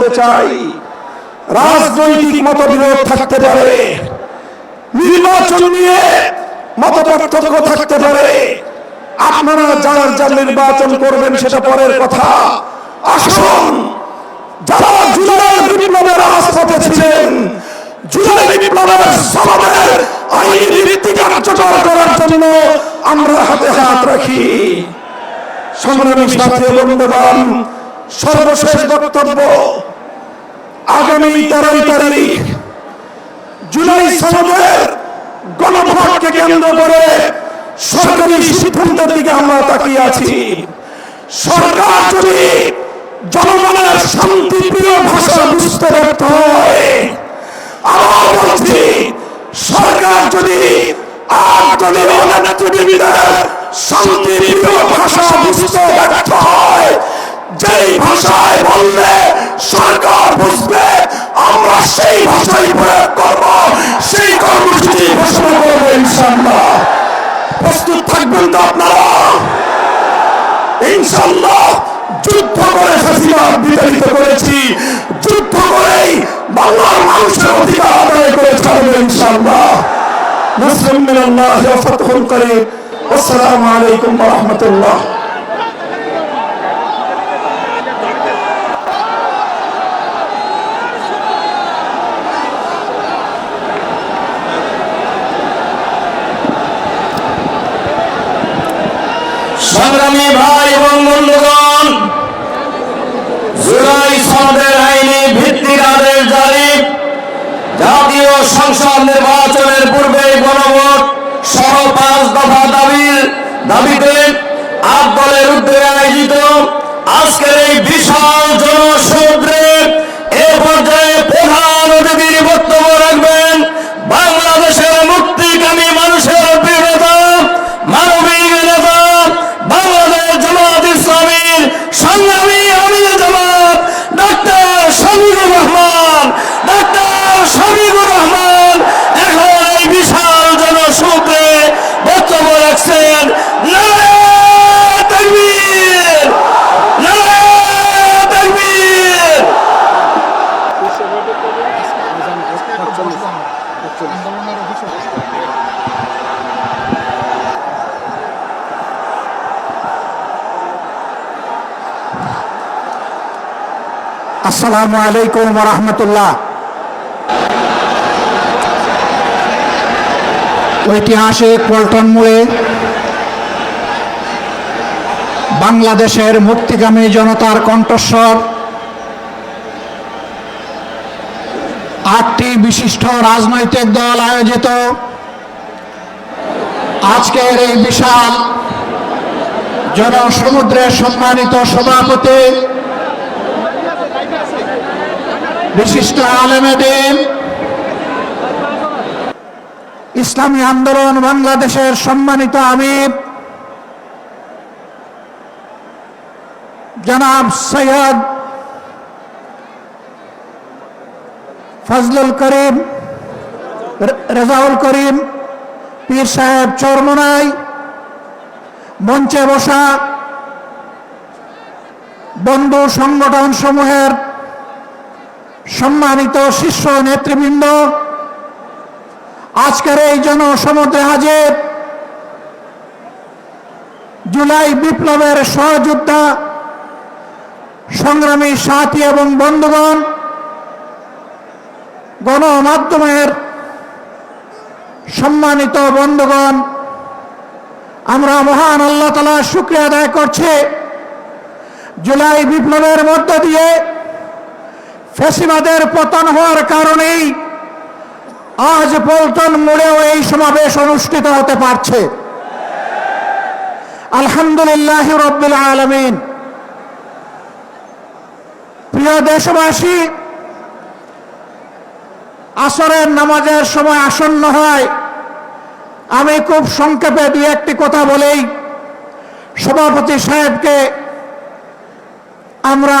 বলতে চাই, রাজনৈতিক মতবিরোধ থাকতে পারে, নির্বাচন নিয়ে মত পার্থক্য থাকতে পারে। আপনারা যার যার নির্বাচন করবেন সেটা পরের কথা। আসুন, যারা বিপ্লবের ছিলেন বিপ্লবের ভিত্তি কার্যকর করার জন্য আমরা হাতে হাত রাখি। সংগ্রামী সাথী বন্ধুবান সর্বশেষ বক্তব্য আগামী তেরোই তারিখ জুলাই সনদের গণভোটকে কেন্দ্র করে সরকারি সিদ্ধান্তের দিকে আমরা তাকিয়ে আছি। সরকার যদি জনগণের শান্তিপ্রিয় ভাষা বুঝতে ব্যর্থ হয়, আবার বলছি, সরকার যদি আর যদি নেতৃবৃন্দের শান্তিপ্রিয় ভাষা বুঝতে ব্যর্থ হয় যেই ভাষায় বললে সরকার বুঝবে, আমরা সেই ভাষাই প্রয়োগ করব। সেই কর্মসূচি ঘোষণা করব ইনশাল্লাহ প্রস্তুত থাকবেন তো আপনারা? ইনশাল্লাহ যুদ্ধ করে হাসিনা বিতাড়িত করেছি। যুদ্ধ করেই বাংলার মানুষের অধিকার আদায় করে ছাড়বে ইনশাল্লাহ মুসলিম মিনাল্লাহ ফাতহুল করিম। আসসালামু আলাইকুম ওয়া সংগ্রামী ভাই এবং বন্ধুগণ জুলাই সনদের আইনি ভিত্তির আদেশ জারি জাতীয় সংসদ নির্বাচনের পূর্বে গণভোট সহ পাঁচ দফা দাবির দাবিতে আট দলের উদ্যোগে আয়োজিত। আজকের এই বিশাল জনসমুদ্রে এ পর্যায়ে প্রধান অতিথির বক্তব্য রাখবেন বাংলাদেশের মুক্তিকামী মানুষের দৃঢ়তা মানবিক নেতা বাংলাদেশ জামাত ইসলামীর সংগ্রামী আমির জামাত ডাক্তার শমীকুর রহমান ডাক্তার শমীকুর রহমান এখন এই বিশাল জনসূত্রে বক্তব্য রাখছেন নারায়ণ তাকবীর নারায়ণ তাকবীর আসসালামু আলাইকুম রাহমাতুল্লাহ। ঐতিহাসিক পল্টন মোড়ে বাংলাদেশের মুক্তিগামী জনতার কণ্ঠস্বর, আটটি বিশিষ্ট রাজনৈতিক দল আয়োজিত। আজকের এই বিশাল জনসমুদ্রের সম্মানিত সভাপতি বিশিষ্ট আলেমেদিন ইসলামী আন্দোলন বাংলাদেশের সম্মানিত আমির জনাব সৈয়দ ফজলুল করিম রেজাউল করিম, পীর সাহেব চরমনাই, মঞ্চে বসা বন্ধু সংগঠন সমূহের সম্মানিত শিষ্য নেতৃবৃন্দ, আজকের এই জনসমুদ্রে হাজির জুলাই বিপ্লবের সহযোদ্ধা, সংগ্রামী সাথী এবং বন্ধুগণ, গণমাধ্যমের সম্মানিত বন্ধুগণ, আমরা মহান আল্লাহ তালা শুক্রিয়া আদায় করছি। জুলাই বিপ্লবের মধ্য দিয়ে ফেসিবাদের পতন হওয়ার কারণেই আজ পল্টন মোড়েও এই সমাবেশ অনুষ্ঠিত হতে পারছে। আলহামদুলিল্লাহ রব্বিল আলমিন। প্রিয় দেশবাসী, আসরের নামাজের সময় আসন্ন হয়। আমি খুব সংক্ষেপে দুই একটি কথা বলেই সভাপতি সাহেবকে আমরা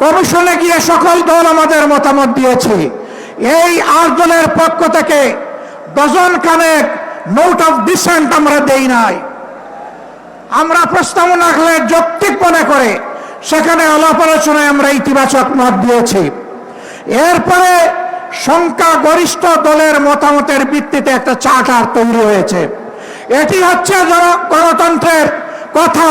কমিশনে গিয়ে সকল দল আমাদের মতামত দিয়েছে। এই আট দলের পক্ষ থেকে ডজন খানেক নোট অফ ডিসেন্ট আমরা দেই নাই। আমরা প্রস্তাবনা রাখলে যৌক্তিক মনে করে সেখানে আলাপ আলোচনায় আমরা ইতিবাচক মত দিয়েছি। এরপরে সংখ্যা গরিষ্ঠ দলের মতামতের ভিত্তিতে একটা চার্টার তৈরি হয়েছে। এটি হচ্ছে গণতন্ত্রের কথা।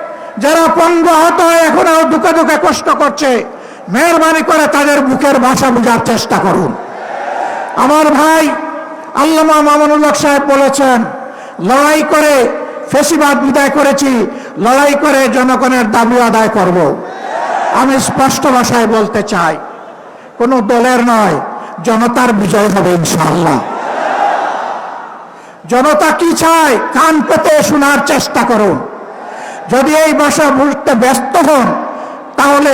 যারা পঙ্গ হয়ে, এখনও দুঃখে দুঃখে কষ্ট করছে। মেহরবানি করে তাদের বুকের ভাষা বোঝার চেষ্টা করুন। আমার ভাই আল্লামা মামুনুল্লাহ সাহেব বলেছেন, লড়াই করে ফেসিবাদ বিদায় করেছি, লড়াই করে জনগণের দাবি আদায় করব। আমি স্পষ্ট ভাষায় বলতে চাই, কোনো দলের নয়, জনতার বিজয় হবে ইনশাআল্লাহ। জনতা কি চায়? কান পেতে শোনার চেষ্টা করুন। যদি এই ভাষা বুঝতে ব্যস্ত হন, তাহলে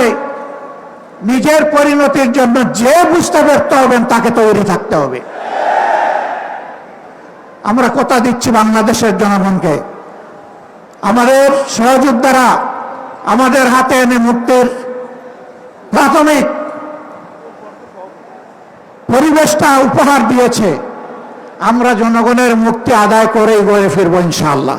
নিজের পরিণতির জন্য যে বুঝতে ব্যর্থ হবেন তাকে তৈরি থাকতে হবে। আমরা কথা দিচ্ছি বাংলাদেশের জনগণকে। আমাদের সহযোদ্ধারা আমাদের হাতে এনে মুক্তির প্রাথমিক পরিবেশটা উপহার দিয়েছে। আমরা জনগণের মুক্তি আদায় করেই গড়ে ফিরবো ইনশাআল্লাহ।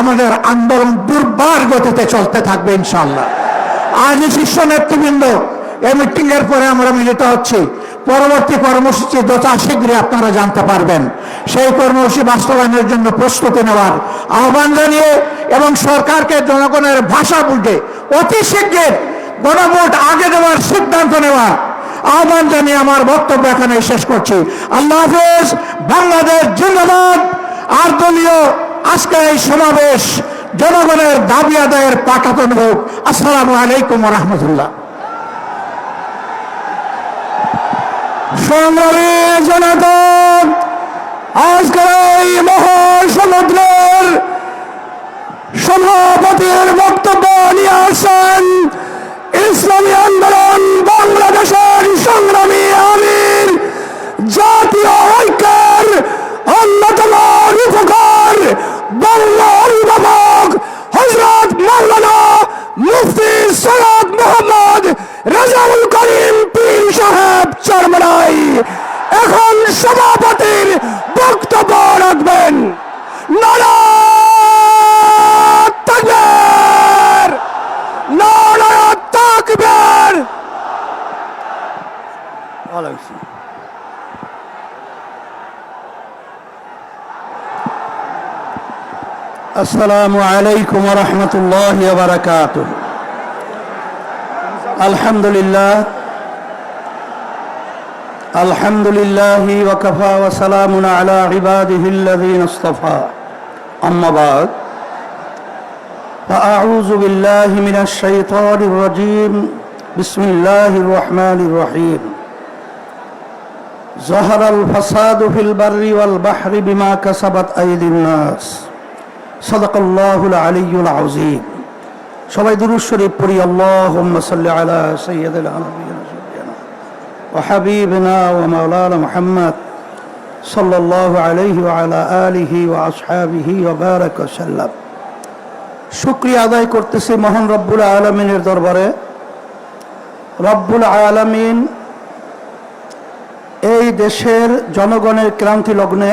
আমাদের আন্দোলন দুর্বার গতিতে চলতে থাকবে ইনশাল্লাহ আজ শীর্ষ নেতৃবৃন্দ, এই মিটিং এর পরে আমরা মিলিত হচ্ছি। পরবর্তী কর্মসূচি যথা শীঘ্রই আপনারা জানতে পারবেন। সেই কর্মসূচি বাস্তবায়নের জন্য প্রস্তুতি নেওয়ার আহ্বান জানিয়ে এবং সরকারকে জনগণের ভাষা বুঝে অতি শীঘ্র গণভোট আগে দেওয়ার সিদ্ধান্ত নেওয়ার আহ্বান জানিয়ে আমার বক্তব্য এখানে শেষ করছি। আল্লাহ হাফেজ, বাংলাদেশ জিন্দাবাদ। আর দলীয় আজকের এই সমাবেশ জনগণের দাবি আদায়ের পাঠাতন হোক। আসসালামু আলাইকুম রহমতুল্লাহ। সংগ্রামী জনগণ আজকের এই মহাসমুদ্রের সভাপতির বক্তব্য নিয়ে আসেন ইসলামী আন্দোলন, বাংলাদেশের সংগ্রামী আমির, জাতীয় ঐক্যের السلام عليكم ورحمة الله وبركاته الحمد لله الحمد لله وكفى وسلام على عباده الذين اصطفى أما بعد فأعوذ بالله من الشيطان الرجيم بسم الله الرحمن الرحيم ظهر الفساد في البر والبحر بما كسبت أيدي الناس সবাই দুরুশ্বরী শরীফ পড়ি, আল্লাহুম্মা আলা আলিহি আদায় করতেছি মহান রব্বুল আলমিনের দরবারে। রব্বুল আলমিন এই দেশের জনগণের ক্রান্তি লগ্নে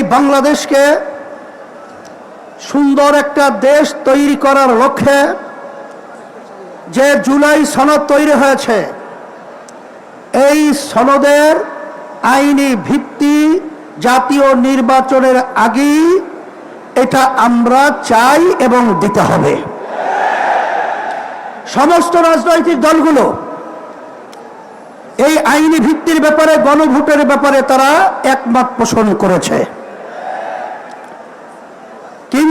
এই বাংলাদেশকে সুন্দর একটা দেশ তৈরি করার লক্ষ্যে যে জুলাই সনদ তৈরি হয়েছে, এই সনদের আইনি ভিত্তি জাতীয় নির্বাচনের আগেই এটা আমরা চাই এবং দিতে হবে। সমস্ত রাজনৈতিক দলগুলো এই আইনি ভিত্তির ব্যাপারে, গণভোটের ব্যাপারে তারা একমত পোষণ করেছে।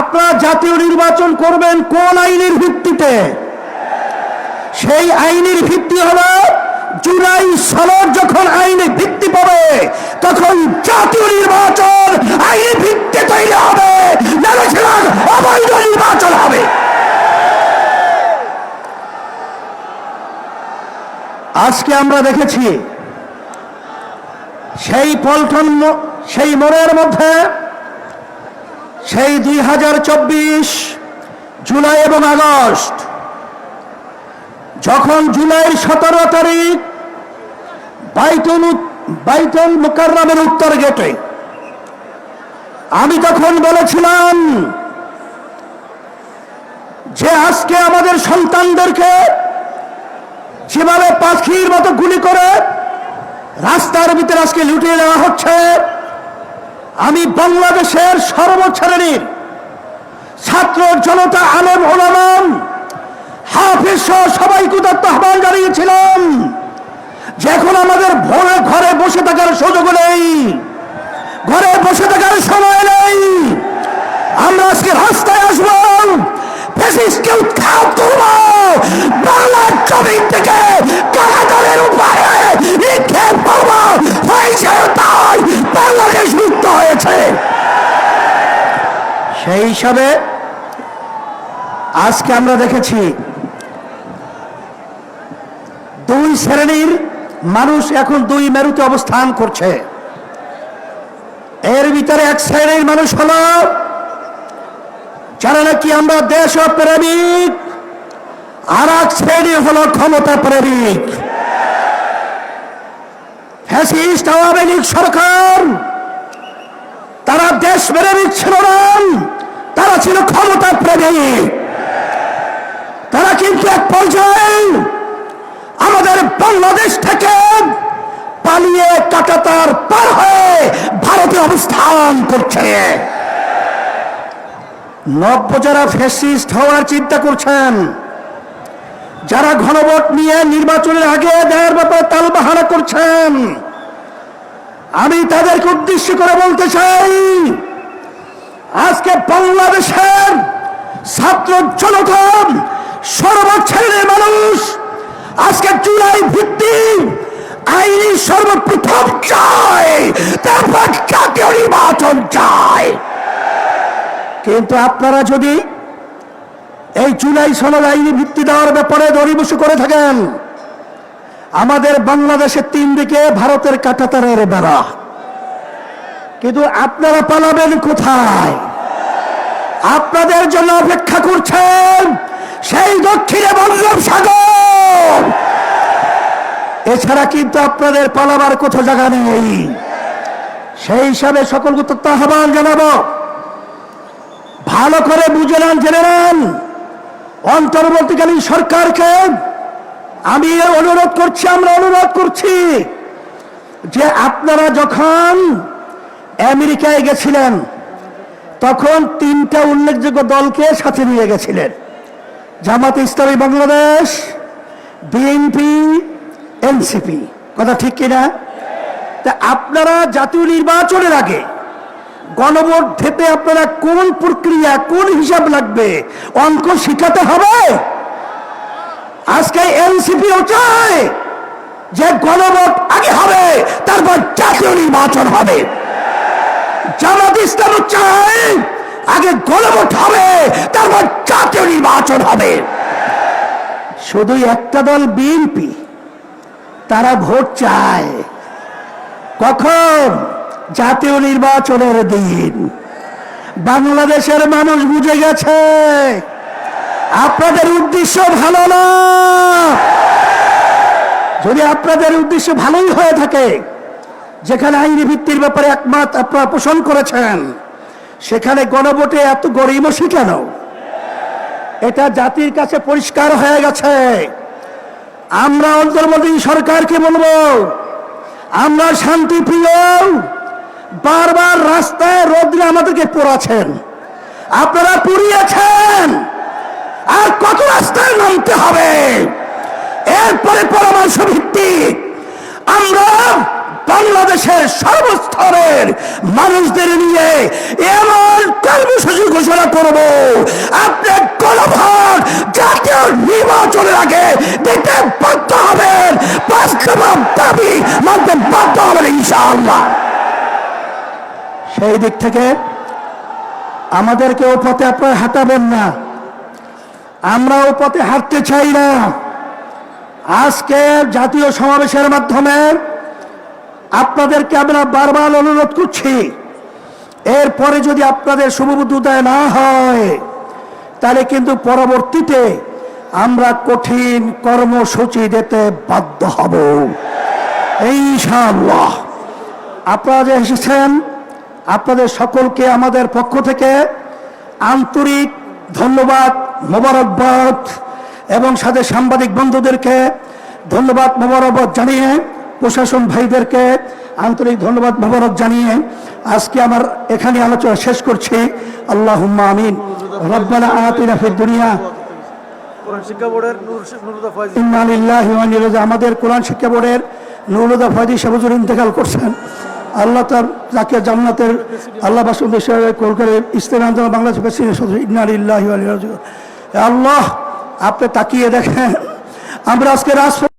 আপনারা জাতীয় নির্বাচন করবেন কোন আইনের ভিত্তিতে? সেই আইনের ভিত্তি হলো জুলাই সনদ যখন আইনে ভিত্তি পাবে, তখন জাতীয় নির্বাচন আইনের ভিত্তি তৈরি হবে। অবৈধ নির্বাচন হবে। আজকে আমরা দেখেছি, সেই পল্টন সেই মোড়ের মধ্যে সেই দুই হাজার চব্বিশ জুলাই এবং আগস্ট, যখন জুলাইয়ের সতেরো তারিখ বাইতুল বাইতুল মুকাররমের উত্তর গেটে, আমি তখন বলেছিলাম যে আজকে আমাদের সন্তানদেরকে যেভাবে পাখির মতো গুলি করে রাস্তার ভিতরে আজকে লুটিয়ে দেওয়া হচ্ছে আমি বাংলাদেশের সর্বশ্রেণীর ছাত্র জনতা আলম ওলামাম, হাফিজ সহ সবাইকে উদাত্ত আহ্বান জানিয়েছিলাম যখন আমাদের ভোরে ঘরে বসে থাকার সুযোগ নেই, ঘরে বসে থাকার সময় নেই। আমরা আজকে রাস্তায় আসব, ফেসিসকে উৎখাত করব, বাংলার জমিন থেকে কারাগারের উপরে সেই হিসাবে আজকে আমরা দেখেছি দুই শ্রেণির মানুষ এখন দুই মেরুতে অবস্থান করছে। এর ভিতরে এক শ্রেণির মানুষ হল যারা নাকি আমরা দেশ প্রেমিক আর এক শ্রেণি হলো ক্ষমতা প্রেমিক ফ্যাসিস্ট, আওয়ামী লীগ সরকার তারা দেশ ছিল না। তারা ছিল ক্ষমতা প্রেমী। তারা কিন্তু এক পর্যায়ে আমাদের বাংলাদেশ থেকে পালিয়ে কাটাতার পার হয়ে ভারতে অবস্থান করছে। নব্য যারা ফ্যাসিস্ট হওয়ার চিন্তা করছেন, যারা ঘনভোট নিয়ে নির্বাচনের আগে দেওয়ার ব্যাপারে তালবাহানা করছেন আমি তাদেরকে উদ্দেশ্য করে বলতে চাই, আজকে বাংলাদেশের ছাত্র জনতা সর্বশ্রেণীর মানুষ আজকে জুলাই ভিত্তিক আইনি সর্বপ্রথম চায়, তারপর জাতীয় নির্বাচন চায়। কিন্তু আপনারা যদি এই জুলাই সনদ আইনি ভিত্তি দেওয়ার ব্যাপারে দরিবসু করে থাকেন আমাদের বাংলাদেশের তিন দিকে ভারতের কাটাতারের বেড়া। কিন্তু আপনারা পালাবেন কোথায়? আপনাদের জন্য অপেক্ষা করছেন সেই দক্ষিণে বঙ্গোপসাগর এছাড়া কিন্তু আপনাদের পালাবার কোথাও জায়গা নেই। সেই হিসাবে সকলকে তথ্য আহ্বান জানাব। ভালো করে বুঝে নেন, জেনে নেন। অন্তর্বর্তীকালীন সরকারকে আমি অনুরোধ করছি, আমরা অনুরোধ করছি যে আপনারা যখন আমেরিকায় গেছিলেন, তখন তিনটা উল্লেখযোগ্য দলকে সাথে নিয়ে গেছিলেন। Jamaat Islami Bangladesh, BNP, NCP. কথা ঠিক কিনা? তা আপনারা জাতীয় নির্বাচনের আগে গণভোট ঢেপে আপনারা কোন প্রক্রিয়া, কোন হিসাব লাগবে? অঙ্ক শিখাতে হবে? আজকে এনসিপিও চায় যে গণভোট আগে হবে, তারপর জাতীয় নির্বাচন হবে। জামাত ইসলামও চায় আগে গণভোট হবে, তারপর জাতীয় নির্বাচন হবে। শুধু একটা দল বিএনপি, তারা ভোট চায়। কখন? জাতীয় নির্বাচনের দিন। বাংলাদেশের মানুষ বুঝে গেছে। আপনাদের উদ্দেশ্য ভালো না। যদি আপনাদের উদ্দেশ্য ভালোই হয়ে থাকে, যেখানে আইনি ভিত্তির ব্যাপারে একমত আপনারা পোষণ করেছেন, সেখানে গণভোটে এত গরিমসি কেন? এটা জাতির কাছে পরিষ্কার হয়ে গেছে। আমরা অন্তর্বর্তী সরকারকে বলব, আমরা শান্তি প্রিয় বারবার রাস্তায় রোদ্রে আমাদেরকে পোড়াছেন আপনারা পুড়িয়েছেন। আর কত রাস্তায় নামতে হবে? এরপরে পরামর্শ ভিত্তিক আমরা বাংলাদেশের সর্বস্তরের মানুষদের নিয়ে এমন কর্মসূচি ঘোষণা করব। আপনি গণভোট জাতীয় নির্বাচনের আগে দিতে বাধ্য হবেন। বাস্তব দাবি মানতে বাধ্য হবেন ইনশাআল্লাহ। সেই দিক থেকে আমাদেরকে ও পথে আপনারা হাঁটাবেন না। আমরা ও পথে হাঁটতে চাই না। আজকে জাতীয় সমাবেশের মাধ্যমে আপনাদেরকে আমরা বারবার অনুরোধ করছি, এরপরে যদি আপনাদের শুভবুদ্ধি উদয় না হয়, তাহলে কিন্তু পরবর্তীতে আমরা কঠিন কর্মসূচি দিতে বাধ্য হব। ইনশাআল্লাহ। আপনারা যে এসেছেন, আপনাদের সকলকে আমাদের পক্ষ থেকে আন্তরিক ধন্যবাদ মোবারকবাদ এবং সাথে সাংবাদিক বন্ধুদেরকে ধন্যবাদ মোবারকবাদ জানিয়ে প্রশাসন ভাইদেরকে আন্তরিক ধন্যবাদ মোবারক জানিয়ে আজকে আমার এখানে আলোচনা শেষ করছি। আল্লাহ আমিন। রব্বানা আতিনা ফিদ দুনিয়া। আমাদের কোরআন শিক্ষা বোর্ডের নুরুদা ফয়দি সাবুজুর ইন্তেকাল করছেন। আল্লাহ তার যাকে জান্নাতের আল্লাহ বাসুদ হিসেবে কলকাতার ইসলাম আন্দোলন বাংলাদেশ প্রেসিডেন্ট সদস্য ইন্না লিল্লাহি ওয়া ইন্না ইলাইহি রাজিউন। এ আল্লাহ, আপনি তাকিয়ে দেখেন আমরা আজকে রাষ্ট্র